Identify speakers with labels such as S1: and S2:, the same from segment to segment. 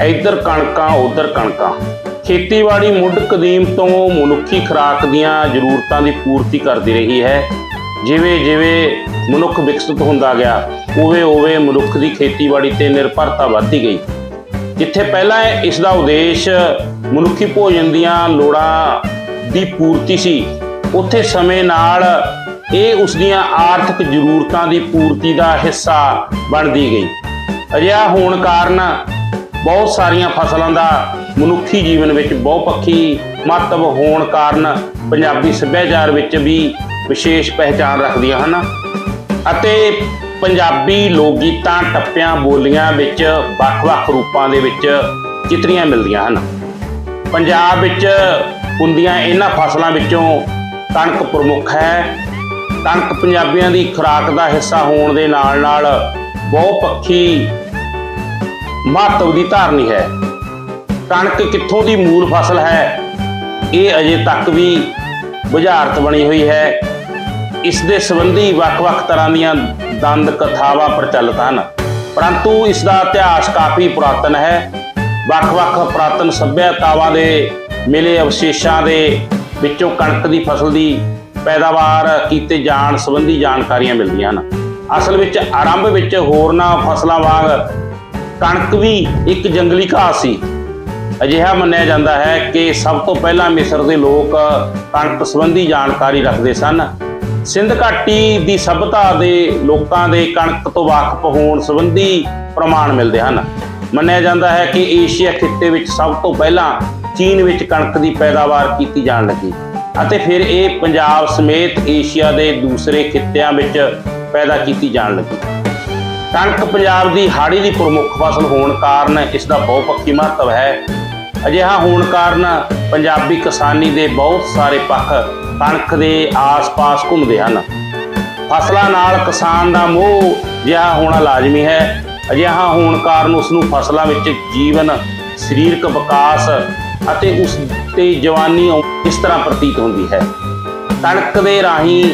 S1: ਇੱਧਰ ਕਣਕਾਂ, ਉੱਧਰ ਕਣਕਾਂ। ਖੇਤੀਬਾੜੀ ਮੁੱਢ ਕਦੀਮ ਤੋਂ ਮਨੁੱਖੀ ਖੁਰਾਕ ਦੀਆਂ ਜ਼ਰੂਰਤਾਂ ਦੀ ਪੂਰਤੀ ਕਰਦੀ ਰਹੀ ਹੈ। ਜਿਵੇਂ ਜਿਵੇਂ ਮਨੁੱਖ ਵਿਕਸਿਤ ਹੁੰਦਾ ਗਿਆ, ਉਵੇਂ ਉਵੇਂ ਮਨੁੱਖ ਦੀ ਖੇਤੀਬਾੜੀ ਤੇ ਨਿਰਭਰਤਾ ਵੱਧਦੀ ਗਈ। ਜਿੱਥੇ ਪਹਿਲਾਂ ਇਸ ਦਾ ਉਦੇਸ਼ ਮਨੁੱਖੀ ਭੋਜਨ ਦੀਆਂ ਲੋੜਾਂ ਦੀ ਪੂਰਤੀ ਸੀ, ਉੱਥੇ ਸਮੇਂ ਨਾਲ ਇਹ ਉਸ ਦੀਆਂ ਆਰਥਿਕ ਜ਼ਰੂਰਤਾਂ ਦੀ ਪੂਰਤੀ ਦਾ ਹਿੱਸਾ ਬਣਦੀ ਗਈ। ਅਜਿਹਾ ਹੋਣ ਕਾਰਨ ਬਹੁਤ ਸਾਰੀਆਂ ਫਸਲਾਂ ਦਾ ਮਨੁੱਖੀ ਜੀਵਨ ਵਿੱਚ ਬਹੁਪੱਖੀ ਮਹੱਤਵ ਹੋਣ ਕਾਰਨ ਪੰਜਾਬੀ ਸੱਭਿਆਚਾਰ ਵਿੱਚ ਵੀ ਵਿਸ਼ੇਸ਼ ਪਹਿਚਾਣ ਰੱਖਦੀਆਂ ਹਨ ਅਤੇ ਪੰਜਾਬੀ ਲੋਕ ਗੀਤਾਂ ਟੱਪਿਆਂ, ਬੋਲੀਆਂ ਵਿੱਚ ਵੱਖ-ਵੱਖ ਰੂਪਾਂ ਦੇ ਵਿੱਚ ਚਿਤਰੀਆਂ ਮਿਲਦੀਆਂ ਹਨ। ਪੰਜਾਬ ਵਿੱਚ ਹੁੰਦੀਆਂ ਇਹਨਾਂ ਫਸਲਾਂ ਵਿੱਚੋਂ ਕਣਕ ਪ੍ਰਮੁੱਖ ਹੈ। ਕਣਕ ਪੰਜਾਬੀਆਂ ਦੀ ਖੁਰਾਕ ਦਾ ਹਿੱਸਾ ਹੋਣ ਦੇ ਨਾਲ-ਨਾਲ ਬਹੁਪੱਖੀ ਮਹੱਤਵ ਦੀ ਧਾਰਨੀ ਹੈ। ਕਣਕ ਕਿੱਥੋਂ ਦੀ ਮੂਲ ਫਸਲ ਹੈ? ਇਹ ਅਜੇ ਤੱਕ ਵੀ ਬੁਝਾਰਤ ਬਣੀ ਹੋਈ ਹੈ। ਇਸ ਦੇ ਸੰਬੰਧੀ ਵੱਖ-ਵੱਖ ਤਰ੍ਹਾਂ ਦੀਆਂ ਦੰਦ ਕਥਾਵਾਂ ਪ੍ਰਚਲਿਤ ਹਨ। ਪਰੰਤੂ ਇਸ ਦਾ ਇਤਿਹਾਸ ਕਾਫੀ ਪੁਰਾਤਨ ਹੈ। ਵੱਖ-ਵੱਖ ਪੁਰਾਤਨ ਸੱਭਿਅਤਾਵਾਂ ਦੇ ਮਿਲੇ ਅਵਸ਼ੇਸ਼ਾਂ ਦੇ ਵਿੱਚੋਂ ਕਣਕ ਦੀ ਫਸਲ ਦੀ ਪੈਦਾਵਾਰ ਕੀਤੇ ਜਾਣ ਸੰਬੰਧੀ ਜਾਣਕਾਰੀਆਂ ਮਿਲਦੀਆਂ ਹਨ। ਅਸਲ ਵਿੱਚ ਆਰੰਭ ਵਿੱਚ ਹੋਰਨਾਂ ਫਸਲਾਂ ਵਾਂਗ ਕਣਕ ਵੀ ਇੱਕ ਜੰਗਲੀ ਘਾਹ ਸੀ। ਅਜਿਹਾ ਮੰਨਿਆ ਜਾਂਦਾ ਹੈ ਕਿ ਸਭ ਤੋਂ ਪਹਿਲਾਂ ਮਿਸਰ ਦੇ ਲੋਕ ਕਣਕ ਸੰਬੰਧੀ ਜਾਣਕਾਰੀ ਰੱਖਦੇ ਸਨ। ਸਿੰਧ ਘਾਟੀ ਦੀ ਸਭਿਅਤਾ ਦੇ ਲੋਕਾਂ ਦੇ ਕਣਕ ਤੋਂ ਵਾਕਫ ਹੋਣ ਸੰਬੰਧੀ ਪ੍ਰਮਾਣ ਮਿਲਦੇ ਹਨ। ਮੰਨਿਆ ਜਾਂਦਾ ਹੈ ਕਿ ਏਸ਼ੀਆ ਖਿੱਤੇ ਵਿੱਚ ਸਭ ਤੋਂ ਪਹਿਲਾਂ ਚੀਨ ਵਿੱਚ ਕਣਕ ਦੀ ਪੈਦਾਵਾਰ ਕੀਤੀ ਜਾਣ ਲੱਗੀ ਅਤੇ ਫਿਰ ਇਹ ਪੰਜਾਬ ਸਮੇਤ ਏਸ਼ੀਆ ਦੇ ਦੂਸਰੇ ਖਿੱਤਿਆਂ ਵਿੱਚ ਪੈਦਾ ਕੀਤੀ ਜਾਣ ਲੱਗੀ। ਕਣਕ ਪੰਜਾਬ ਦੀ ਹਾੜੀ ਦੀ ਪ੍ਰਮੁੱਖ ਫਸਲ ਹੋਣ ਕਾਰਨ ਇਸ ਦਾ ਬਹੁਪੱਖੀ ਮਹੱਤਵ ਹੈ। ਅਜਿਹਾ ਹੋਣ ਕਾਰਨ ਪੰਜਾਬੀ ਕਿਸਾਨੀ ਦੇ ਬਹੁਤ ਸਾਰੇ ਪੱਖ ਕਣਕ ਦੇ ਆਸ-ਪਾਸ ਘੁੰਮਦੇ ਹਨ। ਫਸਲਾਂ ਨਾਲ ਕਿਸਾਨ ਦਾ ਮੋਹ ਜਿਹਾ ਹੋਣਾ ਲਾਜ਼ਮੀ ਹੈ। ਅਜਿਹਾ ਹੋਣ ਕਾਰਨ ਉਸ ਨੂੰ ਫਸਲਾਂ ਵਿੱਚ ਜੀਵਨ, ਸਰੀਰਕ ਵਿਕਾਸ ਅਤੇ ਉਸ ਤੇ ਜਵਾਨੀ ਇਸ ਤਰ੍ਹਾਂ ਪ੍ਰਤੀਤ ਹੁੰਦੀ ਹੈ। ਕਣਕ ਦੇ ਰਾਹੀਂ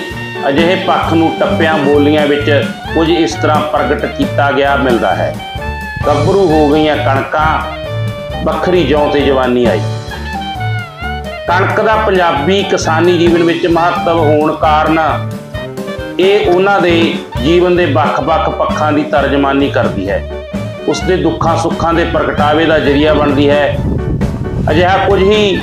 S1: ਅਜਿਹੇ ਪੱਖ ਨੂੰ ਟੱਪਿਆਂ ਬੋਲੀਆਂ ਵਿੱਚ ਕੁਝ ਇਸ ਤਰ੍ਹਾਂ ਪ੍ਰਗਟ ਕੀਤਾ ਗਿਆ ਮਿਲਦਾ ਹੈ। ਗੱਭਰੂ ਹੋ ਗਈਆਂ ਕਣਕਾਂ, ਵੱਖਰੀ ਜੌਂ ਤੇ ਜਵਾਨੀ ਆਈ। ਕਣਕ ਦਾ ਪੰਜਾਬੀ ਕਿਸਾਨੀ ਜੀਵਨ ਵਿੱਚ ਮਹੱਤਵ ਹੋਣ ਕਾਰਨ ਇਹ ਉਹਨਾਂ ਦੇ ਜੀਵਨ ਦੇ ਵੱਖ-ਵੱਖ ਪੱਖਾਂ ਦੀ ਤਰਜਮਾਨੀ ਕਰਦੀ ਹੈ। ਉਸ ਦੇ ਦੁੱਖਾਂ ਸੁੱਖਾਂ ਦੇ ਪ੍ਰਗਟਾਵੇ ਦਾ ਜਰੀਆ ਬਣਦੀ ਹੈ। ਅਜਿਹਾ ਕੁਝ ਹੀ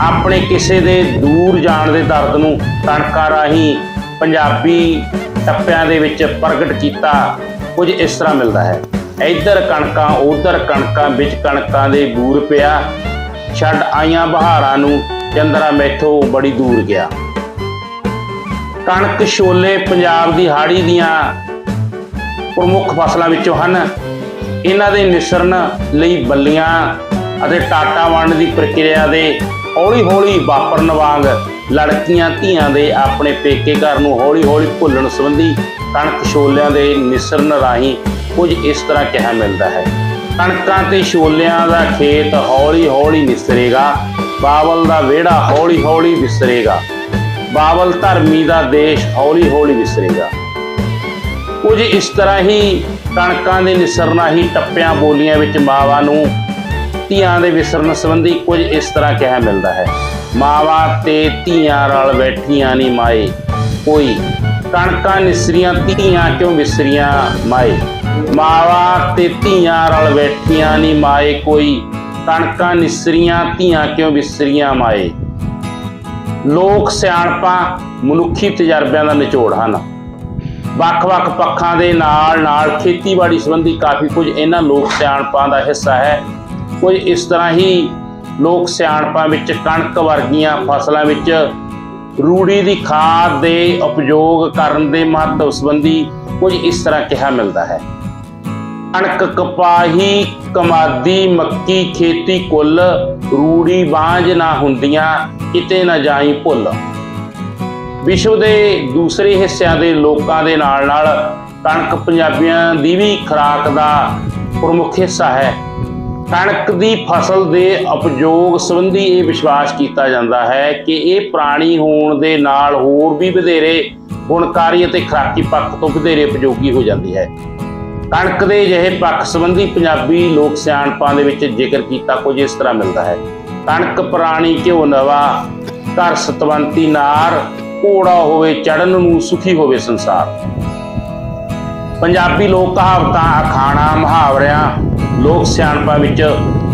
S1: ਆਪਣੇ ਕਿਸੇ ਦੇ ਦੂਰ ਜਾਣ ਦੇ ਦਰਦ ਨੂੰ ਕਣਕਾਂ ਰਾਹੀਂ ਪੰਜਾਬੀ ਟੱਪਿਆਂ ਦੇ ਵਿੱਚ ਪ੍ਰਗਟ ਕੀਤਾ, ਕੁਝ ਇਸ ਤਰ੍ਹਾਂ ਮਿਲਦਾ ਹੈ। ਇੱਧਰ ਕਣਕਾਂ, ਉਧਰ ਕਣਕਾਂ, ਵਿੱਚ ਕਣਕਾਂ ਦੇ ਬੂਰ ਪਿਆ। ਛੱਡ ਆਈਆਂ ਬਹਾਰਾਂ ਨੂੰ, ਚੰਦਰਾ ਮੈਥੋਂ ਬੜੀ ਦੂਰ ਗਿਆ। ਕਣਕ ਛੋਲੇ ਪੰਜਾਬ ਦੀ ਹਾੜੀ ਦੀਆਂ ਪ੍ਰਮੁੱਖ ਫਸਲਾਂ ਵਿੱਚੋਂ ਹਨ। ਇਹਨਾਂ ਦੇ ਨਿਸਰਨ ਲਈ ਬੱਲੀਆਂ ਅਤੇ ਟਾਟਾ ਵੰਡ ਦੀ ਪ੍ਰਕਿਰਿਆ ਦੇ ਹੌਲੀ-ਹੌਲੀ ਵਾਪਰਨ ਵਾਂਗ ਲੜਕੀਆਂ ਧੀਆਂ ਦੇ ਆਪਣੇ ਪੇਕੇ ਘਰ ਨੂੰ ਹੌਲੀ-ਹੌਲੀ ਭੁੱਲਣ ਸੰਬੰਧੀ ਕਣਕ ਛੋਲਿਆਂ ਦੇ ਨਿਸਰਨ ਰਾਹੀਂ ਕੁਝ ਇਸ ਤਰ੍ਹਾਂ ਕਿਹਾ ਮਿਲਦਾ ਹੈ। ਕਣਕਾਂ ਤੇ ਛੋਲਿਆਂ ਦਾ ਖੇਤ ਹੌਲੀ-ਹੌਲੀ ਨਿਸਰੇਗਾ, ਬਾਵਲ ਦਾ ਵਿਹੜਾ ਹੌਲੀ-ਹੌਲੀ ਵਿਸਰੇਗਾ, ਬਾਵਲ ਧਰਮੀ ਦਾ ਦੇਸ਼ ਹੌਲੀ-ਹੌਲੀ ਵਿਸਰੇਗਾ। ਕੁਝ ਇਸ ਤਰ੍ਹਾਂ ਹੀ ਕਣਕਾਂ ਦੇ ਨਿਸਰਨਾ ਹੀ ਟੱਪਿਆਂ ਬੋਲੀਆਂ ਵਿੱਚ ਮਾਵਾਂ ਨੂੰ ਧੀਆਂ ਦੇ ਵਿਸਰਨ ਸੰਬੰਧੀ ਕੁਝ ਇਸ ਤਰ੍ਹਾਂ ਕਿਹਾ ਮਿਲਦਾ ਹੈ। ਮਾਵਾ ਤੇ ਧੀਆਂ ਰਲ ਬੈਠੀਆਂ ਨਹੀਂ ਮਾਏ। ਕੋਈ ਕਣਕਾਂ ਨਿਸਰੀਆਂ, ਧੀਆਂ ਕਿਉਂ ਵਿਸਰੀਆਂ ਮਾਏ? ਮਾਵਾਂ ਤੇ ਧੀਆਂ ਰਲ ਬੈਠੀਆਂ ਨਹੀਂ ਮਾਏ। ਕੋਈ ਕਣਕਾਂ ਨਿਸਰੀਆਂ, ਧੀਆਂ ਕਿਉਂ ਵਿਸਰੀਆਂ ਮਾਏ? ਲੋਕ ਸਿਆਣਪਾਂ ਮਨੁੱਖੀ ਤਜਰਬਿਆਂ ਦਾ ਨਿਚੋੜ ਹਨ। ਵੱਖ-ਵੱਖ ਪੱਖਾਂ ਦੇ ਨਾਲ-ਨਾਲ ਖੇਤੀਬਾੜੀ ਸੰਬੰਧੀ ਕਾਫੀ ਕੁਝ ਇਹਨਾਂ ਲੋਕ ਸਿਆਣਪਾਂ ਦਾ ਹਿੱਸਾ ਹੈ। ਕੁਝ ਇਸ ਤਰ੍ਹਾਂ ਹੀ ਲੋਕ ਸਿਆਣਪਾਂ ਵਿੱਚ ਕਣਕ ਵਰਗੀਆਂ ਫਸਲਾਂ ਵਿੱਚ ਰੂੜੀ ਦੀ ਖਾਦ ਦੇ ਉਪਯੋਗ ਕਰਨ ਦੇ ਮਹੱਤਵ ਸੰਬੰਧੀ ਕੁਝ ਇਸ ਤਰ੍ਹਾਂ ਕਿਹਾ ਮਿਲਦਾ ਹੈ। ਕਣਕ ਕਪਾਹੀ, ਕਮਾਦੀ, ਮੱਕੀ, ਖੇਤੀ ਕੁੱਲ ਰੂੜੀ ਬਾਂਝ ਨਾ ਹੁੰਦੀਆਂ, ਕਿਤੇ ਨਾ ਜਾਈ ਭੁੱਲ। ਵਿਸ਼ਵ ਦੇ ਦੂਸਰੇ ਹਿੱਸਿਆਂ ਦੇ ਲੋਕਾਂ ਦੇ ਨਾਲ ਨਾਲ ਕਣਕ ਪੰਜਾਬੀਆਂ ਦੀ ਵੀ ਖੁਰਾਕ ਦਾ ਪ੍ਰਮੁੱਖ ਹਿੱਸਾ ਹੈ। ਕਣਕ ਦੀ ਫਸਲ ਦੇ ਉਪਯੋਗ ਸੰਬੰਧੀ ਇਹ ਵਿਸ਼ਵਾਸ ਕੀਤਾ ਜਾਂਦਾ ਹੈ ਕਿ ਇਹ ਪ੍ਰਾਣੀ ਹੋਣ ਦੇ ਨਾਲ ਹੋਰ ਵੀ ਵਧੇਰੇ ਗੁਣਕਾਰੀ ਅਤੇ ਖੁਰਾਕੀ ਪੱਖ ਤੋਂ ਵਧੇਰੇ ਉਪਯੋਗੀ ਹੋ ਜਾਂਦੀ ਹੈ। ਕਣਕ ਦੇ ਜਿਹੇ ਪੱਖ ਸੰਬੰਧੀ ਪੰਜਾਬੀ ਲੋਕ ਸਿਆਣਪਾਂ ਦੇ ਵਿੱਚ ਜ਼ਿਕਰ ਕੀਤਾ ਕੁਝ ਇਸ ਤਰ੍ਹਾਂ ਮਿਲਦਾ ਹੈ। ਕਣਕ ਪ੍ਰਾਣੀ ਘਿਓ ਨਵਾ, ਘਰ ਸਤਵੰਤੀ ਨਾਰ, ਘੋੜਾ ਹੋਵੇ ਚੜਨ ਨੂੰ ਸੁਖੀ ਹੋਵੇ ਸੰਸਾਰ। ਪੰਜਾਬੀ ਲੋਕ ਕਹਾਵਤਾਂ ਅਖਾਣਾ, ਮੁਹਾਵਰਿਆਂ ਲੋਕ ਸਿਆਣਪਾਂ ਵਿੱਚ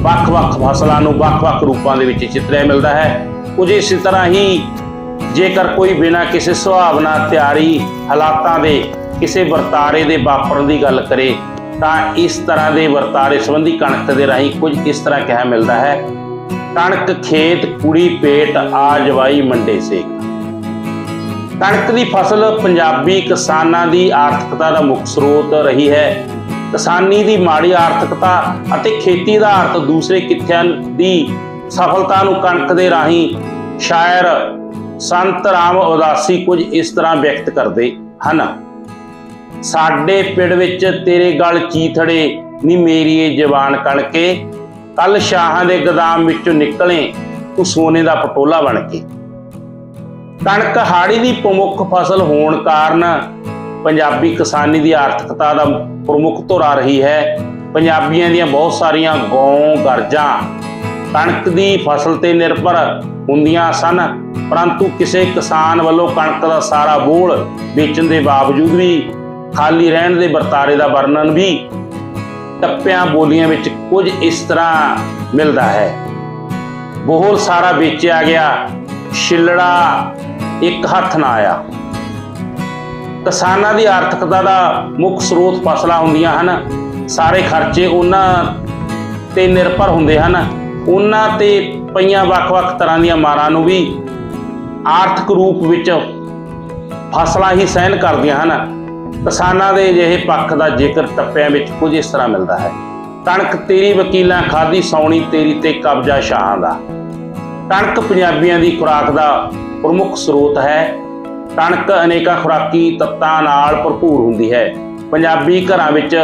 S1: ਵੱਖ-ਵੱਖ ਫਸਲਾਂ ਨੂੰ ਵੱਖ-ਵੱਖ ਰੂਪਾਂ ਦੇ ਵਿੱਚ ਚਿਤਰਿਆ ਮਿਲਦਾ ਹੈ। ਕੁਝ ਇਸੇ ਤਰ੍ਹਾਂ ਹੀ ਜੇਕਰ ਕੋਈ ਬਿਨਾਂ ਕਿਸੇ ਸੁਭਾਵਨਾ ਤਿਆਰੀ ਹਾਲਾਤਾਂ ਦੇ ਕਿਸੇ ਵਰਤਾਰੇ ਦੇ ਵਾਪਰਨ ਦੀ ਗੱਲ ਕਰੇ, ਤਾਂ ਇਸ ਤਰ੍ਹਾਂ ਦੇ ਵਰਤਾਰੇ ਸੰਬੰਧੀ ਕਣਕ ਦੇ ਰਾਹੀਂ ਕੁਝ ਇਸ ਤਰ੍ਹਾਂ ਕਿਹਾ ਮਿਲਦਾ ਹੈ, ਕਣਕ, ਖੇਤ, ਕੁੜੀ, ਪੇਟ, ਆ, ਜਵਾਈ, ਮੰਡੇ, ਸੇਕ। ਕਣਕ ਦੀ ਫਸਲ ਪੰਜਾਬੀ ਕਿਸਾਨਾਂ ਦੀ ਆਰਥਿਕਤਾ ਦਾ ਮੁੱਖ ਸਰੋਤ ਰਹੀ ਹੈ। ਕਿਸਾਨੀ ਦੀ ਮਾੜੀ ਆਰਥਿਕਤਾ ਅਤੇ ਖੇਤੀ ਦਾ ਦੂਸਰੇ ਕਿੱਤਿਆਂ ਦੀ ਸਫਲਤਾ ਨੂੰ ਕਣਕ ਦੇ ਰਾਹੀਂ ਸ਼ਾਇਰ ਸੰਤ ਰਾਮ ਉਦਾਸੀ ਕੁਝ ਇਸ ਤਰ੍ਹਾਂ ਵਿਅਕਤ ਕਰਦੇ ਹਨ। ਸਾਡੇ ਪਿੰਡ ਵਿੱਚ ਤੇਰੇ ਗਲ ਚੀਥੜੇ ਨੀ ਮੇਰੀਏ ਇਹ ਜਵਾਨ ਕਣਕੇ, ਕੱਲ ਸ਼ਾਹਾਂ ਦੇ ਗਦਾਮ ਵਿੱਚੋਂ ਨਿਕਲੇ, ਤੂੰ ਸੋਨੇ ਦਾ ਪਟੋਲਾ ਬਣ ਕੇ। ਕਣਕ ਹਾੜੀ ਦੀ ਪ੍ਰਮੁੱਖ ਫਸਲ ਹੋਣ ਕਾਰਨ ਪੰਜਾਬੀ ਕਿਸਾਨੀ ਦੀ ਆਰਥਿਕਤਾ ਦਾ ਪ੍ਰਮੁੱਖ ਧੁਰਾ ਰਹੀ ਹੈ। ਪੰਜਾਬੀਆਂ ਦੀਆਂ ਬਹੁਤ ਸਾਰੀਆਂ ਗੌਂ ਗਰਜਾਂ ਕਣਕ ਦੀ ਫਸਲ ਤੇ ਨਿਰਭਰ ਹੁੰਦੀਆਂ ਸਨ, ਪਰੰਤੂ ਕਿਸੇ ਕਿਸਾਨ ਵੱਲੋਂ ਕਣਕ ਦਾ ਸਾਰਾ ਬੋਲ ਵੇਚਣ ਦੇ ਬਾਵਜੂਦ ਵੀ ਖਾਲੀ ਰਹਿਣ ਦੇ ਵਰਤਾਰੇ ਦਾ ਵਰਣਨ ਵੀ ਟੱਪਿਆਂ ਬੋਲੀਆਂ ਵਿੱਚ ਕੁਝ ਇਸ ਤਰ੍ਹਾਂ ਮਿਲਦਾ ਹੈ। ਬੋਹਲ ਸਾਰਾ ਵੇਚਿਆ ਗਿਆ, ਛਿੱਲੜਾ ਇੱਕ ਹੱਥ ਨਾ ਆਇਆ। ਕਿਸਾਨਾਂ ਦੀ ਆਰਥਿਕਤਾ ਦਾ ਮੁੱਖ ਸਰੋਤ ਫਸਲਾਂ ਹੁੰਦੀਆਂ ਹਨ। ਸਾਰੇ ਖਰਚੇ ਉਹਨਾਂ ਤੇ ਨਿਰਭਰ ਹੁੰਦੇ ਹਨ। ਉਹਨਾਂ ਤੇ ਪਈਆਂ ਵੱਖ-ਵੱਖ ਤਰ੍ਹਾਂ ਦੀਆਂ ਮਾਰਾਂ ਨੂੰ ਵੀ ਆਰਥਿਕ ਰੂਪ ਵਿੱਚ ਫਸਲਾਂ ਹੀ ਸਹਿਣ ਕਰਦੀਆਂ ਹਨ। ਕਿਸਾਨਾਂ ਦੇ ਅਜਿਹੇ ਪੱਖ ਦਾ ਜ਼ਿਕਰ ਟੱਪਿਆਂ ਵਿੱਚ ਕੁਝ ਇਸ ਤਰ੍ਹਾਂ ਮਿਲਦਾ ਹੈ। ਕਣਕ ਤੇਰੀ ਵਕੀਲਾਂ ਖਾਦੀ ਸੌਣੀ ਤੇਰੀ ਤੇ ਕਬਜ਼ਾ ਸ਼ਾਹਾਂ ਦਾ। ਕਣਕ ਪੰਜਾਬੀਆਂ ਦੀ ਖੁਰਾਕ ਦਾ ਪ੍ਰਮੁੱਖ ਸਰੋਤ ਹੈ। ਕਣਕ ਅਨੇਕਾਂ ਖੁਰਾਕੀ ਤੱਤਾਂ ਨਾਲ ਭਰਪੂਰ ਹੁੰਦੀ ਹੈ। ਪੰਜਾਬੀ ਘਰਾਂ ਵਿੱਚ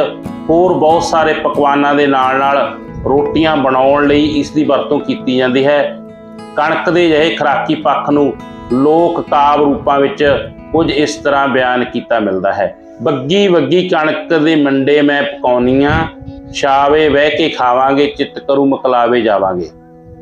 S1: ਹੋਰ ਬਹੁਤ ਸਾਰੇ ਪਕਵਾਨਾਂ ਦੇ ਨਾਲ-ਨਾਲ ਰੋਟੀਆਂ ਬਣਾਉਣ ਲਈ ਇਸ ਦੀ ਵਰਤੋਂ ਕੀਤੀ ਜਾਂਦੀ ਹੈ। ਕਣਕ ਦੇ ਜਿਹੇ ਖੁਰਾਕੀ ਪੱਖ ਨੂੰ ਲੋਕ ਕਾਵ ਰੂਪਾਂ ਵਿੱਚ ਕੁਝ ਇਸ ਤਰ੍ਹਾਂ ਬਿਆਨ ਕੀਤਾ ਮਿਲਦਾ ਹੈ। ਬੱਗੀ ਬੱਗੀ ਕਣਕ ਦੇ ਮੰਡੇ ਮੈਂ ਪਕਾਉਣੀਆਂ ਛਾਵੇ ਬਹਿ ਕੇ ਖਾਵਾਂਗੇ, ਚਿੱਤ ਕਰੂ ਮਕਲਾਵੇ ਜਾਵਾਂਗੇ।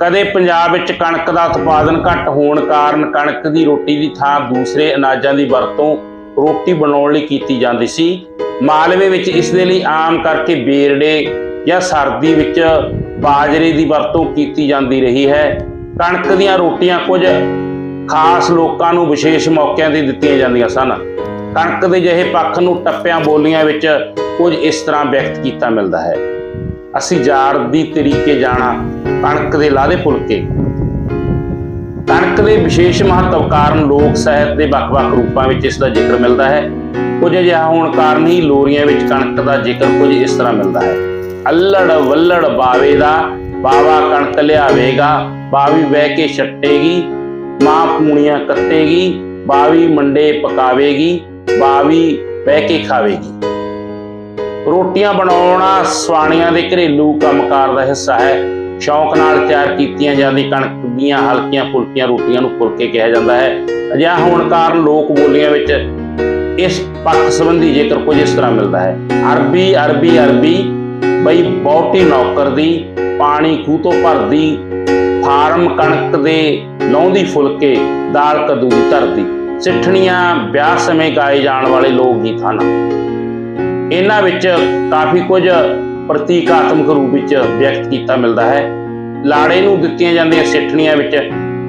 S1: ਕਦੇ ਪੰਜਾਬ ਵਿੱਚ ਕਣਕ ਦਾ ਉਤਪਾਦਨ ਘੱਟ ਹੋਣ ਕਾਰਨ ਕਣਕ ਦੀ ਰੋਟੀ ਦੀ ਥਾਂ ਦੂਸਰੇ ਅਨਾਜਾਂ ਦੀ ਵਰਤੋਂ ਰੋਟੀ ਬਣਾਉਣ ਲਈ ਕੀਤੀ ਜਾਂਦੀ ਸੀ। ਮਾਲਵੇ ਵਿੱਚ ਇਸ ਦੇ ਲਈ ਆਮ ਕਰਕੇ ਬੇਰੜੇ ਜਾਂ ਸਰਦੀ ਵਿੱਚ ਬਾਜਰੇ ਦੀ ਵਰਤੋਂ ਕੀਤੀ ਜਾਂਦੀ ਰਹੀ ਹੈ। ਕਣਕ ਦੀਆਂ ਰੋਟੀਆਂ ਕੁਝ ਖਾਸ ਲੋਕਾਂ ਨੂੰ ਵਿਸ਼ੇਸ਼ ਮੌਕਿਆਂ ਤੇ ਦਿੱਤੀਆਂ ਜਾਂਦੀਆਂ ਸਨ। ਕਣਕ ਦੇ ਜਿਹੇ ਪੱਖ ਨੂੰ ਟੱਪਿਆਂ ਬੋਲੀਆਂ ਵਿੱਚ ਕੁਝ ਇਸ ਤਰ੍ਹਾਂ ਵਿਅਕਤ ਕੀਤਾ ਮਿਲਦਾ ਹੈ। ਅਸੀਂ ਜਾੜ ਤਰੀਕੇ ਜਾਣਾ, ਕਣਕ ਦੇ ਲਾਦੇ ਫੁਲਕੇ। ਕਣਕ ਦੇ ਵਿਸ਼ੇਸ਼ ਮਹੱਤਵ ਕਾਰਨ ਲੋਕ ਸਾਹਿਤ ਦੇ ਵੱਖ-ਵੱਖ ਰੂਪਾਂ ਵਿੱਚ ਇਸ ਦਾ ਜ਼ਿਕਰ ਮਿਲਦਾ ਹੈ। ਕੁਝ ਅਜਿਹਾ ਹੋਣ ਕਾਰਨ ਹੀ ਲੋਰੀਆਂ ਵਿੱਚ ਕਣਕ ਦਾ ਜ਼ਿਕਰ ਕੁਝ ਇਸ ਤਰ੍ਹਾਂ ਮਿਲਦਾ ਹੈ। ਅੱਲੜ ਵੱਲੜ ਬਾਵੇ ਦਾ, ਬਾਵਾ ਕਣਕ ਲਿਆਵੇਗਾ, ਬਾਵੀ ਬਹਿ ਕੇ ਛੱਟੇਗੀ, ਮਾਂ ਪੂਣੀਆਂ ਕੱਟੇਗੀ ਬਾਵੀ ਮੰਡੇ ਪਕਾਵੇਗੀ, ਬਾਵੀ ਬਹਿ ਕੇ ਖਾਵੇਗੀ। ਰੋਟੀਆਂ ਬਣਾਉਣਾ ਸਵਾਣੀਆਂ ਦੇ ਘਰੇਲੂ ਕੰਮਕਾਰ ਦਾ ਹਿੱਸਾ ਹੈ। ਸ਼ੌਂਕ ਨਾਲ ਤਿਆਰ ਕੀਤੀਆਂ ਜਾਂਦੀ ਕਣਕ ਦੀਆਂ ਹਲਕੀਆਂ, ਫੁਲਕੀਆਂ ਰੋਟੀਆਂ ਨੂੰ ਫੁਲਕੇ ਕਿਹਾ ਜਾਂਦਾ ਹੈ। ਅਜਿਹਾ ਹੋਣ ਕਾਰਨ ਲੋਕ ਬੋਲੀਆਂ ਵਿੱਚ ਇਸ ਪੱਖ ਸੰਬੰਧੀ ਜੇਕਰ ਕੁਝ ਇਸ ਤਰ੍ਹਾਂ ਮਿਲਦਾ ਹੈ। ਅਰਬੀ ਅਰਬੀ ਅਰਬੀ, ਬਈ ਬਹੁਤੀ ਨੌਕਰ ਦੀ, ਪਾਣੀ ਖੂਹ ਤੋਂ ਭਰਦੀ, ਫਾਰਮ ਕਣਕ ਦੇ ਲਾਉਂਦੀ ਫੁਲਕੇ, ਦਾਲ ਕੱਦੂ ਦੀ ਧਰਦੀ। ਸਿੱਠਣੀਆਂ ਵਿਆਹ ਸਮੇਂ ਗਾਏ ਜਾਣ ਵਾਲੇ ਲੋਕ ਗੀਤ ਹਨ। ਇਹਨਾਂ ਵਿੱਚ ਕਾਫੀ ਕੁਝ ਪ੍ਰਤੀਕਾਤਮਕ ਰੂਪ ਵਿੱਚ ਵਿਅਕਤ ਕੀਤਾ ਮਿਲਦਾ ਹੈ। ਲਾੜੇ ਨੂੰ ਦਿੱਤੀਆਂ ਜਾਂਦੀਆਂ ਸਿੱਠਣੀਆਂ ਵਿੱਚ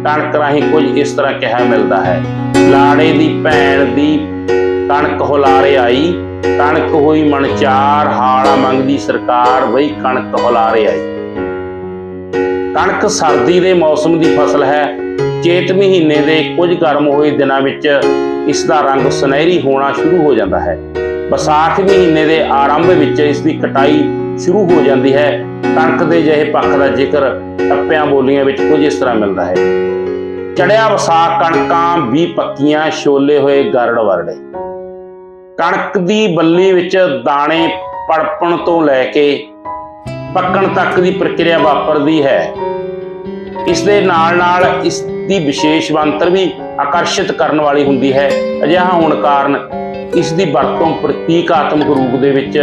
S1: ਕਣਕ ਰਾਹੀਂ ਕੁਝ ਇਸ ਤਰ੍ਹਾਂ ਕਿਹਾ ਮਿਲਦਾ ਹੈ। ਲਾੜੇ ਦੀ ਭੈਣ ਦੀ ਕਣਕ ਹੁਲਾਰੇ ਆਈ, ਕਣਕ ਹੋਈ ਮਣਚਾਰ, ਹਾਲਾ ਮੰਗਦੀ ਸਰਕਾਰ ਬਈ ਕਣਕ ਹੁਲਾਰੇ ਆਈ। ਕਣਕ ਸਰਦੀ ਦੇ ਮੌਸਮ ਦੀ ਫਸਲ ਹੈ। ਚੇਤ ਮਹੀਨੇ ਦੇ ਕੁਝ ਗਰਮ ਹੋਏ ਦਿਨਾਂ ਵਿੱਚ ਇਸ ਦਾ ਰੰਗ ਸੁਨਹਿਰੀ ਹੋਣਾ ਸ਼ੁਰੂ ਹੋ ਜਾਂਦਾ ਹੈ। ਵਿਸਾਖ ਮਹੀਨੇ ਦੇ ਆਰੰਭ ਵਿੱਚ ਇਸ ਦੀ ਕਟਾਈ ਸ਼ੁਰੂ ਹੋ ਜਾਂਦੀ ਹੈ। ਕਣਕ ਦੇ ਜਿਹੇ ਪੱਖ ਦਾ ਜ਼ਿਕਰ ਟੱਪਿਆਂ ਬੋਲੀਆਂ ਵਿੱਚ ਕੁਝ ਇਸ ਤਰ੍ਹਾਂ ਮਿਲਦਾ ਹੈ। ਚੜਿਆ ਵਿਸਾਖ ਕਣਕਾਂ ਵੀ ਪੱਕੀਆਂ, ਛੋਲੇ ਹੋਏ ਗਰੜ ਵਰੜੇ। ਕਣਕ ਦੀ ਬੱਲੀ ਵਿੱਚ ਦਾਣੇ ਪੜਪਣ ਤੋਂ ਲੈ ਕੇ ਪੱਕਣ ਤੱਕ ਦੀ ਪ੍ਰਕਿਰਿਆ ਵਾਪਰਦੀ ਹੈ। ਇਸ ਦੇ ਨਾਲ ਨਾਲ ਇਸ ਦੀ ਵਿਸ਼ੇਸ਼ ਬਣਤਰ ਵੀ ਆਕਰਸ਼ਿਤ ਕਰਨ ਵਾਲੀ ਹੁੰਦੀ ਹੈ। ਅਜਿਹਾ ਹੋਣ ਕਾਰਨ ਇਸ ਦੀ ਵਰਤੋਂ ਪ੍ਰਤੀਕਾਤਮਕ ਰੂਪ ਦੇ ਵਿੱਚ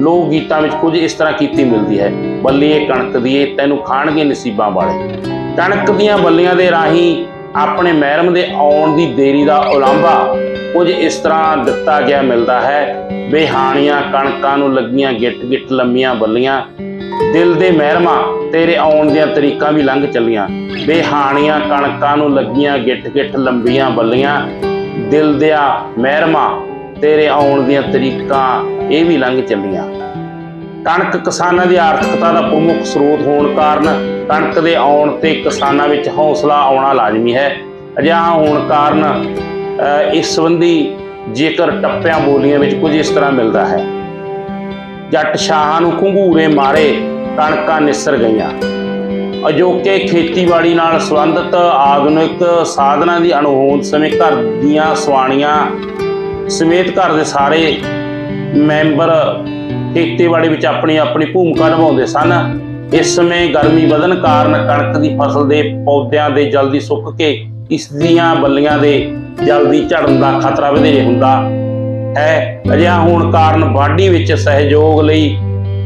S1: ਲੋਕ ਗੀਤਾਂ ਵਿੱਚ ਕੁਝ ਇਸ ਤਰ੍ਹਾਂ ਕੀਤੀ ਮਿਲਦੀ ਹੈ। ਬੱਲੀਏ ਕਣਕ ਦੀਏ, ਤੈਨੂੰ ਖਾਣਗੇ ਨਸੀਬਾਂ ਵਾਲੇ। ਕਣਕ ਦੀਆਂ ਬੱਲੀਆਂ ਦੇ ਰਾਹੀਂ ਆਪਣੇ ਮਹਿਰਮ ਦੇ ਆਉਣ ਦੀ ਦੇਰੀ ਦਾ ਉਲਾਂਭਾ ਕੁਝ ਇਸ ਤਰ੍ਹਾਂ ਦਿੱਤਾ ਗਿਆ ਮਿਲਦਾ ਹੈ। ਬੇਹਾਣੀਆਂ ਕਣਕਾਂ ਨੂੰ ਲੱਗੀਆਂ ਗਿੱਟ ਗਿੱਟ ਲੰਮੀਆਂ ਬੱਲੀਆਂ। ਦਿਲ ਦੇ ਮਹਿਰਮਾ ਤੇਰੇ ਆਉਣ ਦੀਆਂ ਤਰੀਕਾਂ ਵੀ ਲੰਘ ਚੱਲੀਆਂ। ਬੇਹਾਣੀਆਂ ਕਣਕਾਂ ਨੂੰ ਲੱਗੀਆਂ ਗਿੱਟ ਗਿੱਟ ਲੰਬੀਆਂ ਬੱਲੀਆਂ। ਦਿਲ ਦਿਆ ਮਹਿਰਮਾ ਤੇਰੇ ਆਉਣ ਦੀਆਂ ਤਰੀਕਾਂ ਇਹ ਵੀ ਲੰਘ ਚੱਲੀਆਂ। ਕਣਕ ਕਿਸਾਨਾਂ ਦੀ ਆਰਥਿਕਤਾ ਦਾ ਪ੍ਰਮੁੱਖ ਸਰੋਤ ਹੋਣ ਕਾਰਨ ਕਣਕ ਦੇ ਆਉਣ ਤੇ ਕਿਸਾਨਾਂ ਵਿੱਚ ਹੌਸਲਾ ਆਉਣਾ ਲਾਜ਼ਮੀ ਹੈ। ਅਜਿਹਾ ਹੋਣ ਕਾਰਨ ਇਸ ਸੰਬੰਧੀ ਜੇਕਰ ਟੱਪਿਆਂ ਬੋਲੀਆਂ ਵਿੱਚ ਕੁਝ ਇਸ ਤਰ੍ਹਾਂ ਮਿਲਦਾ ਹੈ। ਜੱਟ ਸ਼ਾਹਾਂ ਨੂੰ ਘੁੰਗੂਰੇ ਮਾਰੇ ਕਣਕਾਂ ਨਿਸਰ ਗਈਆਂ। ਅਜੋਕੇ ਖੇਤੀਬਾੜੀ ਨਾਲ ਸੰਬੰਧਿਤ ਆਧੁਨਿਕ ਸਾਧਨਾਂ ਦੀ ਅਣਹੋਂਦ ਸਮੇਂ ਘਰ ਦੀਆਂ ਸਵਾਣੀਆਂ ਸਮੇਤ ਘਰ ਦੇ ਸਾਰੇ ਮੈਂਬਰ ਖੇਤੀਬਾੜੀ ਵਿੱਚ ਆਪਣੀ ਆਪਣੀ ਭੂਮਿਕਾ ਨਿਭਾਉਂਦੇ ਸਨ। ਇਸ ਸਮੇਂ ਗਰਮੀ ਵਧਣ ਕਾਰਨ ਕਣਕ ਦੀ ਫਸਲ ਦੇ ਪੌਦਿਆਂ ਦੇ ਜਲਦੀ ਸੁੱਕ ਕੇ ਇਸ ਦੀਆਂ ਬੱਲੀਆਂ ਦੇ ਜਲਦੀ ਝੜਨ ਦਾ ਖਤਰਾ ਵਧੇਰੇ ਹੁੰਦਾ ਹੈ। ਅਜਿਹਾ ਹੋਣ ਕਾਰਨ ਵਾਢੀ ਵਿੱਚ ਸਹਿਯੋਗ ਲਈ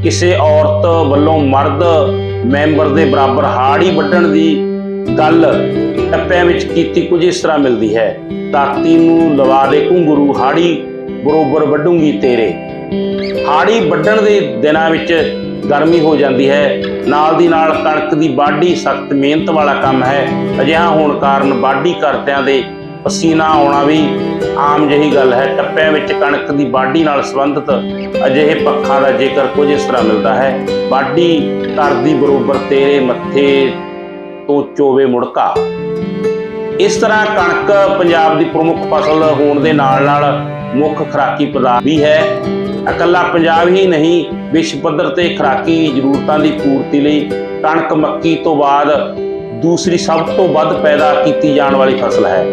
S1: ਕਿਸੇ ਔਰਤ ਵੱਲੋਂ ਮਰਦ ਮੈਂਬਰ ਦੇ ਬਰਾਬਰ ਹਾੜੀ ਵੱਢਣ ਦੀ ਗੱਲ ਟੱਪਿਆਂ ਵਿੱਚ ਕੀਤੀ ਕੁਝ ਇਸ ਤਰ੍ਹਾਂ ਮਿਲਦੀ ਹੈ ਤਾਤੀ ਨੂੰ ਲਵਾ ਦੇ ਘੁੰਗਰੂ ਹਾੜੀ ਬਰੋਬਰ ਵੱਢੂਗੀ ਤੇਰੇ। ਹਾੜੀ ਵੱਢਣ ਦੇ ਦਿਨਾਂ ਵਿੱਚ ਗਰਮੀ ਹੋ ਜਾਂਦੀ ਹੈ, ਨਾਲ ਦੀ ਨਾਲ ਕਣਕ ਦੀ ਵਾਢੀ ਸਖਤ ਮਿਹਨਤ ਵਾਲਾ ਕੰਮ ਹੈ। ਅਜਿਹਾ ਹੋਣ ਕਾਰਨ ਵਾਢੀ ਕਰਦਿਆਂ ਦੇ ਪਸੀਨਾ ਆਉਣਾ ਵੀ ਆਮ ਜਿਹੀ ਗੱਲ ਹੈ। ਟੱਪਿਆਂ ਵਿੱਚ ਕਣਕ ਦੀ ਵਾਢੀ ਨਾਲ ਸੰਬੰਧਿਤ ਅਜਿਹੇ ਪੱਖਾਂ ਦਾ ਜੇਕਰ ਕੁਝ ਇਸ ਤਰ੍ਹਾਂ ਮਿਲਦਾ ਹੈ, ਵਾਢੀ ਕਰਦੀ ਬਰੋਬਰ ਤੇਰੇ ਮੱਥੇ ਤੋਂ ਚੋਵੇ ਮੁੜਕਾ। ਇਸ ਤਰ੍ਹਾਂ ਕਣਕ ਪੰਜਾਬ ਦੀ ਪ੍ਰਮੁੱਖ ਫਸਲ ਹੋਣ ਦੇ ਨਾਲ-ਨਾਲ ਮੁੱਖ ਖੁਰਾਕੀ ਪਦਾਰਥ ਵੀ ਹੈ। ਇਕੱਲਾ ਪੰਜਾਬ ਹੀ ਨਹੀਂ, ਵਿਸ਼ਵ ਪੱਧਰ ਤੇ ਖੁਰਾਕੀ ਜ਼ਰੂਰਤਾਂ ਦੀ ਪੂਰਤੀ ਲਈ ਕਣਕ ਮੱਕੀ ਤੋਂ ਬਾਅਦ ਦੂਸਰੀ ਸਭ ਤੋਂ ਵੱਧ ਪੈਦਾ ਕੀਤੀ ਜਾਣ ਵਾਲੀ ਫਸਲ ਹੈ।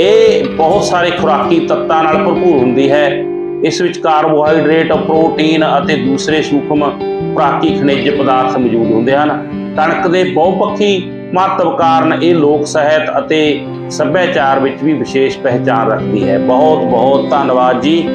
S1: ਇਹ ਬਹੁਤ ਸਾਰੇ ਖੁਰਾਕੀ ਤੱਤਾਂ ਨਾਲ ਭਰਪੂਰ ਹੁੰਦੀ ਹੈ। ਇਸ ਵਿੱਚ ਕਾਰਬੋਹਾਈਡਰੇਟ, ਪ੍ਰੋਟੀਨ ਅਤੇ ਦੂਸਰੇ ਸੂਖਮ ਖੁਰਾਕੀ ਖਣਿਜ ਪਦਾਰਥ ਮੌਜੂਦ ਹੁੰਦੇ ਹਨ। ਕਣਕ ਦੇ ਬਹੁਪੱਖੀ ਮਹੱਤਵ ਕਾਰਨ ਇਹ ਲੋਕ ਸਾਹਿਤ ਅਤੇ ਸੱਭਿਆਚਾਰ ਵਿੱਚ ਵੀ ਵਿਸ਼ੇਸ਼ ਪਹਿਚਾਣ ਰੱਖਦੀ ਹੈ। ਬਹੁਤ ਬਹੁਤ ਧੰਨਵਾਦ ਜੀ।